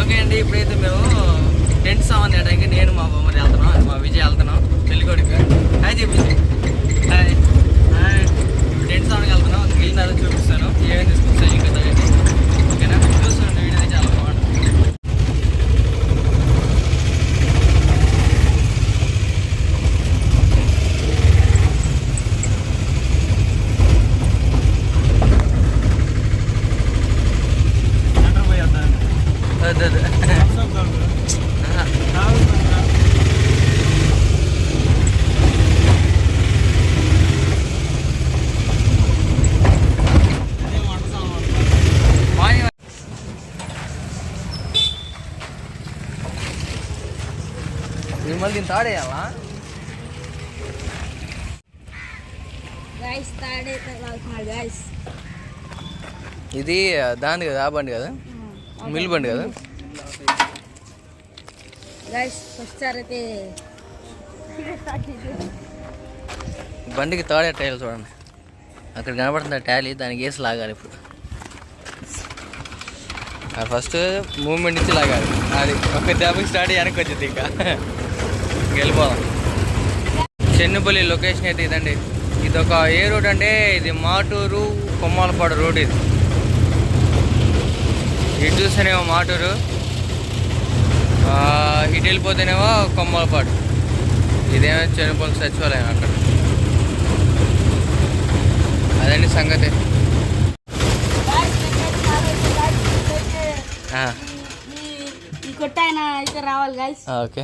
Okay అండి ఇప్పుడైతే మేము టెంట్ సామాన్ తేడానికి నేను మా బొమ్మది వెళ్తున్నాం మా విజయ్ వెళ్తున్నాం పెళ్ళికొడుకు హాయ్ చెప్పింది హాయ్. హాయ్. టెంట్ సామాన్కి వెళ్తున్నాం అది వెళ్ళిన చూపిస్తాను ఏమేమి తీసుకొస్తాను ఇంకా ఓకేనా? చూస్తుంటే వీడియో చాలా బాగుంది అదే అదే ఆహా. మార్నింగ్ మిమ్మల్ని దీన్ని తాడేయాలా? ఇది దాని కదా ఆ బండి కదా? మిల్ బండి కదా? బండికి తాడే టైల్ చూడండి. అక్కడ కనబడుతుంది టాలీ దానికి వేసి లాగాలి ఇప్పుడు. ఫస్ట్ మూమెంట్ నుంచి లాగాలి. అది ఒక దెబ్బకి స్టార్ట్ వెనక్కి వచ్చింది ఇంకా. వెళ్ళిపోదాం చెన్నుపల్లి లొకేషన్ అయితే ఇదండి. ఇది ఒక ఏ రోడ్ అంటే ఇది మాటూరు కొమ్మాలపాడు రోడ్ ఇది. ఇటు చూస్తేనేమో మాటూరు. ఇటు వెళ్ళిపోతేనేమో కొమ్మాలపాడు. ఇదేమో చెన్నుపల్లి సచివాలయం అక్కడ. అదండి సంగతి. అయితే రావాలి ఓకే.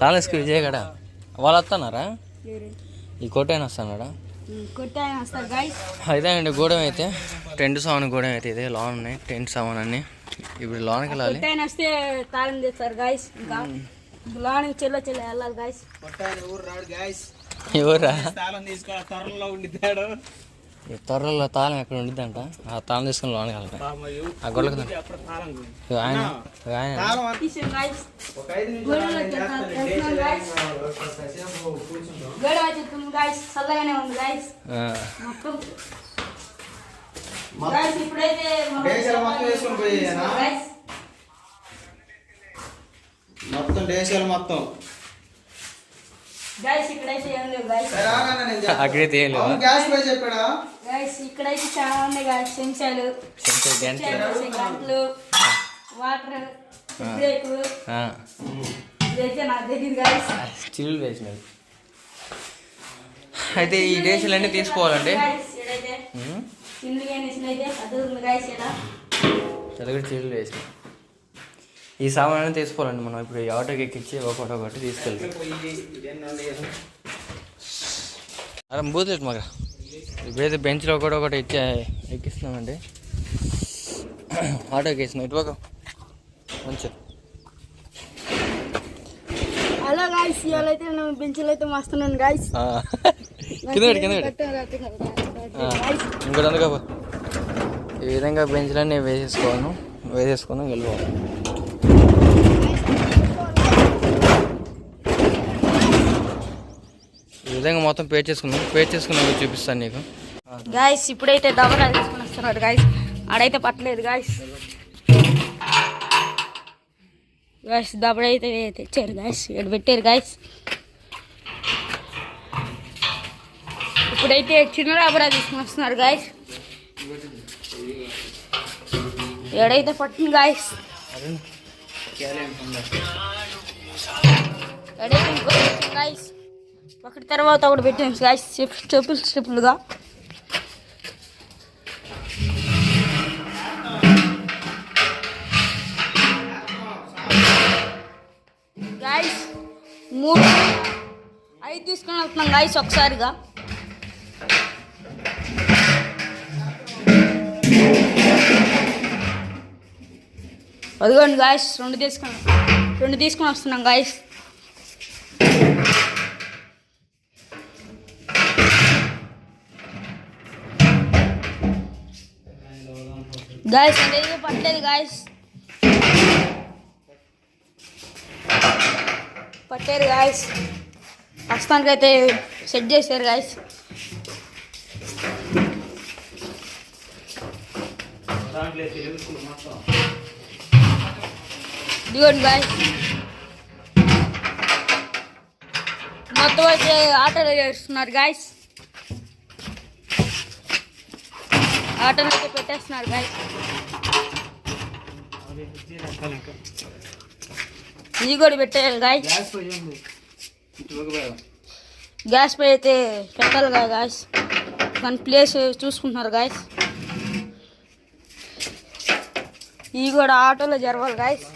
తాళస్కి విజయ్ గడ వాళ్ళు వస్తున్నారా ఈ కోటైన వస్తున్నాడా? ఇదే అండి గూడెం అయితే. టెంట్ సామాన్ గూడెం అయితే ఇదే లోన్ ఉన్నాయి టెంట్ సామాన్ అన్ని. ఇప్పుడు లోన్కి వెళ్ళాలి. వస్తే తాళం చేస్తారు గైస్ ఇంకా లోనికి చెల్ల చెల్ల వెళ్ళాలి గైస్ ఎవరా తాళం తీసుకోవాలి త్వరలో ఉండిద్దాడు. ఈ త్వరలో తాళం ఎక్కడ ఉండిద్దంట? ఆ తాళం తీసుకుని లోన్కి ఆ గొడవకి ఆయన ఆయన. మొత్తం డేసాలు మొత్తం. గైస్ ఇక్కడైతే ఏం లేవు గైస్ సరే ఆగన్నా నేను చెప్తా. అక్కడైతే ఏం లేవా? అవును, గ్యాస్ పై చెప్పాడా? గైస్ ఇక్కడైతే చాలా ఉన్నాయి గైస్ చెంచాలు. కొంచెం గంటలు చెంచాలు, గంటలు వాటర్ బ్రేక్ ఆ, ఇదైతే నాకు తెలియదు గైస్ చిల్లు వేసినవి. అయితే ఈ తీసుకోవాలండి. ఉమ్, ఇల్లు అయితే అది ఉంది గైస్ ఇలా తెలుగు చిల్లు వేసినాయి ఈ సామాన్ తీసుకోవాలండి మనం. ఇప్పుడు ఈ ఆటోకి ఎక్కించి ఒకటి ఒకటి తీసుకెళ్తాం. పోయి ఇదేనా లేదు. అరే బూతులేట్ మాకు ఇప్పుడైతే బెంచ్లో ఒకటి ఒకటి ఇచ్చే ఎక్కిస్తున్నామండి. ఆటోకి వేసినాం ఇటు పక్క. మంచిగా హలో గాయస్ ఇవాళ అయితే నేను బెంచ్లో అయితే వస్తున్నాను గాయస్. కింద కింద ఇంకోటి అందుకో ఈ విధంగా బెంచ్లన్నీ వేసేసుకోను. వేసేసుకొని వెళ్ళిపోవాలి ఈ విధంగా మొత్తం పే చేసుకున్నాం పే చేసుకున్నాక చూపిస్తాను నీకు. గాయస్ ఇప్పుడైతే దబరా తీసుకుని వస్తున్నారు గాయస్ ఆడైతే పట్టలేదు గాయస్ గాయస్ దబడైతే తెచ్చారు గాయస్ ఇక్కడ పెట్టారు గాయస్ ఇప్పుడైతే చిన్న దబరా తీసుకుని వస్తున్నారు గాయస్ ఎడైతే పట్టింది గాయస్ ఎడైతే ఇంకో గాయస్ ఒకటి తర్వాత ఒకటి పెట్టాను గాయస్ స్టెప్పులు స్టెప్పులుగా. గాయస్ మూడు ఐదు తీసుకొని వెళ్తున్నాం గాయస్ ఒకసారిగా. అదిగోండి గాయస్ రెండు తీసుకున్నాం రెండు తీసుకొని వస్తున్నాం గాయస్ గాయస్ అనేది పట్టలేదు గాయస్ పట్టారు గాయస్ ప్రస్తుతానికైతే సెట్ చేశారు గాయస్ దిగోండి మొత్తం గాయస్ మొత్తం అయితే ఆటలు చేస్తున్నారు గాయస్ ఆటోలో అయితే పెట్టేస్తున్నారు గాయస్ ఇది కూడా పెట్టేయాలి గాయస్ గ్యాస్ పోయి ఉంది ఇటు పోయి గ్యాస్ పై అయితే పెట్టాలి కదా గాయస్ దాని ప్లేస్ చూసుకుంటున్నారు గాయస్ ఇవి కూడా ఆటోలో జరగాలి గాయస్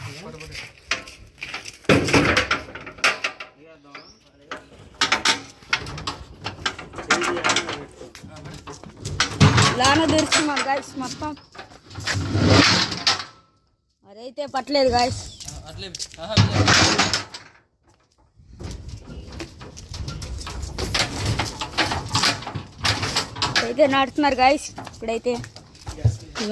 లాన తెరుచుకున్నారు గాయస్ మొత్తం. అదైతే పట్టలేదు గాయస్ అయితే నాటుతున్నారు గాయస్ ఇప్పుడైతే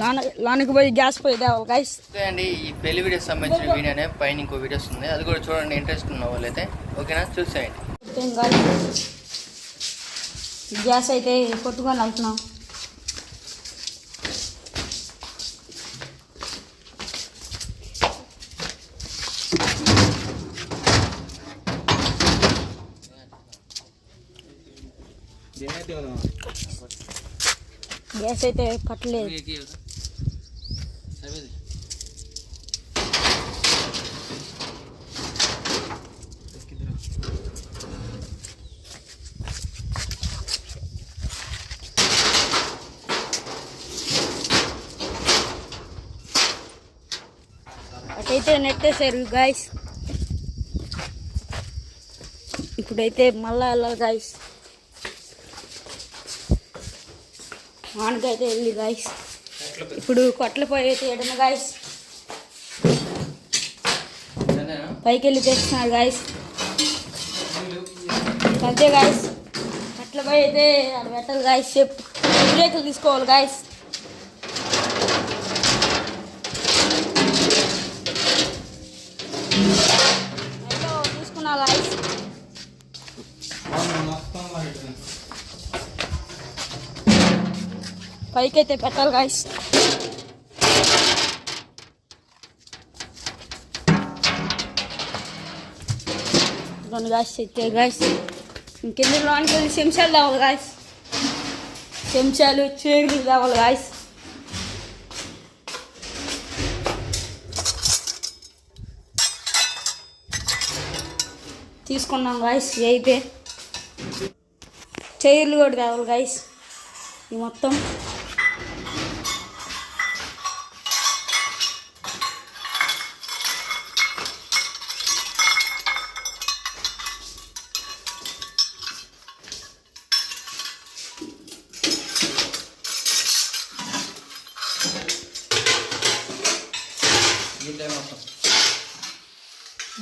లాన లానకి పోయి గ్యాస్ పోయి తేవాలి గాయస్ ఓకే అండి ఈ పెళ్ళి వీడియోస్ సంబంధించిన వీడియోనే పైన ఇంకో వీడియోస్ ఉంది అది కూడా చూడండి ఇంట్రెస్ట్ ఉన్న వాళ్ళైతే. ఓకేనా? చూసేయండి. గ్యాస్ అయితే కొట్టుకొని వెళ్తున్నాం. గ్యాస్ అయితే పట్టలేదు అటైతే నెట్టేశారు గాయస్ ఇప్పుడైతే మళ్ళా వెళ్ళాలి గాయస్ వానకైతే వెళ్ళి గాయస్ ఇప్పుడు కొట్ల పోయి అయితే ఎడన గాయస్ పైకి వెళ్ళి తెస్తున్నాడు గాయస్ అంతే గాయస్ కొట్ల పోయి అయితే ఆడ పెట్టాలి గాయస్ చెప్పు బ్రేకులు తీసుకోవాలి గాయస్ పైకి అయితే పెట్టాలి గాయస్ రెండు గాయస్ అయితే గాయస్ ఇంకెందుకు లోనికి వెళ్ళి చెంచాలు తేవాలి గాయస్ చెంచాలు చేతులు తేవాలి గాయస్ తీసుకున్నాం గాయస్ అయితే. చైర్లు కూడా తేవాలి గాయస్ ఈ మొత్తం.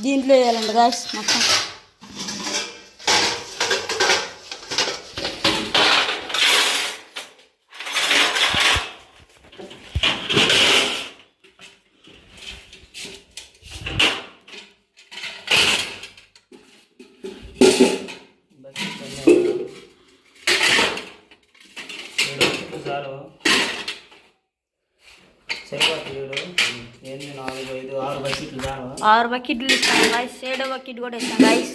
దీంట్లో వేయాలంట గాయస్ మొత్తం చాలు సరిపోతుంది ఎనిమిది నాలుగు ఐదు ఆరు బకెట్లు ఇస్తాను గాయస్ ఏడో బకెట్ కూడా ఇస్తాం గాయస్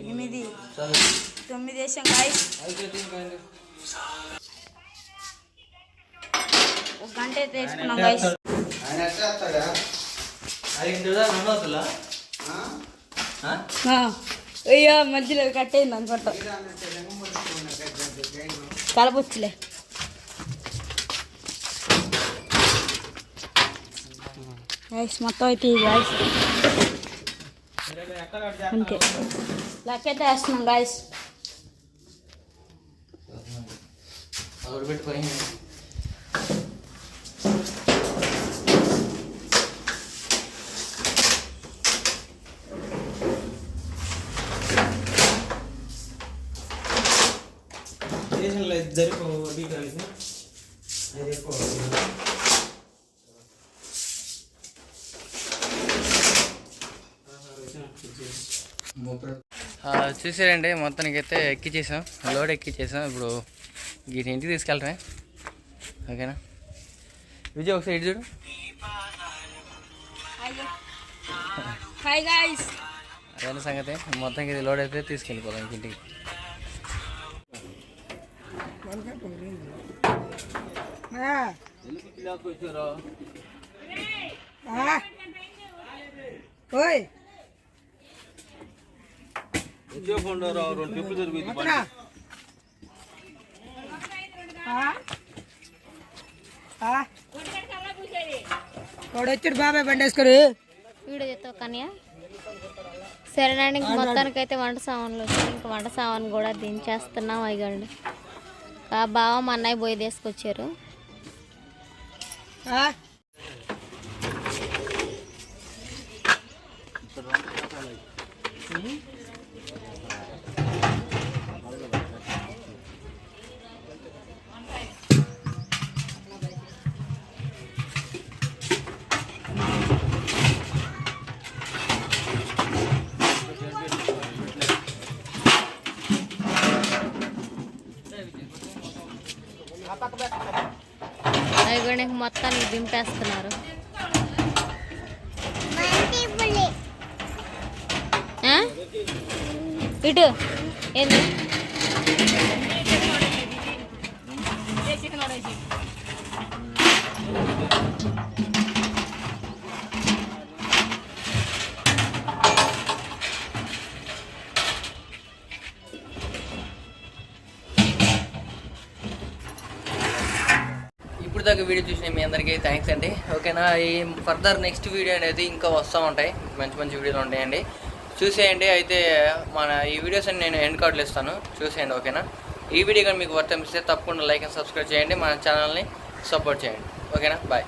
ఎనిమిది తొమ్మిది వేసాం గాయస్ ఒక గంట అయితే వేసుకున్నాం గాయస్ అయ్యో మధ్యలో కట్టేయింది అనుకుంటా. కలపొచ్చులే గాయస్ మొత్తం అయితే గాయస్ అంతే లెక్కైతే వేస్తున్నాం గాయస్ పెట్టిపోయి దేశంలో జరిపో వడ్డీ కలిసి అది ఎక్కువ చూసారండి మొత్తానికి అయితే ఎక్కిచ్చేసాం. లోడ్ ఎక్కిచ్చేసాం. ఇప్పుడు వీటి ఇంటికి తీసుకెళ్ళరా ఓకేనా? విజయ్ ఒకసారి ఇటు చూడు. హాయ్ గాయస్ అదే సంగతి. మొత్తం ఇది లోడ్ అయితే తీసుకెళ్ళిపోదాం ఇంటికి. ఓయ్. వాడు వచ్చాడు బాబాయ్ బండి వేసుకొని వీడియో చేస్తావు కన్యా? సరేనండి ఇంక మొత్తానికి అయితే వంట సామాన్లు వచ్చాయి ఇంకా వంట సామాన్ కూడా దించేస్తున్నాం అయ్యండి ఆ బావ మా అన్నయ్య పోయి తీసుకొచ్చారు. మొత్తాన్ని దింపేస్తున్నారు. ఆ? ఇటు. ఏంది? ఇప్పుడు దాకా వీడియో చూసిన మీ అందరికీ థ్యాంక్స్ అండి. ఓకేనా? ఈ ఫర్దర్ నెక్స్ట్ వీడియో అనేది ఇంకా వస్తూ ఉంటాయి. మంచి మంచి వీడియోలు ఉంటాయండి. చూసేయండి. అయితే మన ఈ వీడియోస్ అని నేను ఎండ్ కార్డులు ఇస్తాను. చూసేయండి ఓకేనా? ఈ వీడియో కానీ మీకు వర్తిస్తే తప్పకుండా లైక్ అండ్ సబ్స్క్రైబ్ చేయండి. మన ఛానల్ని సపోర్ట్ చేయండి. ఓకేనా? బాయ్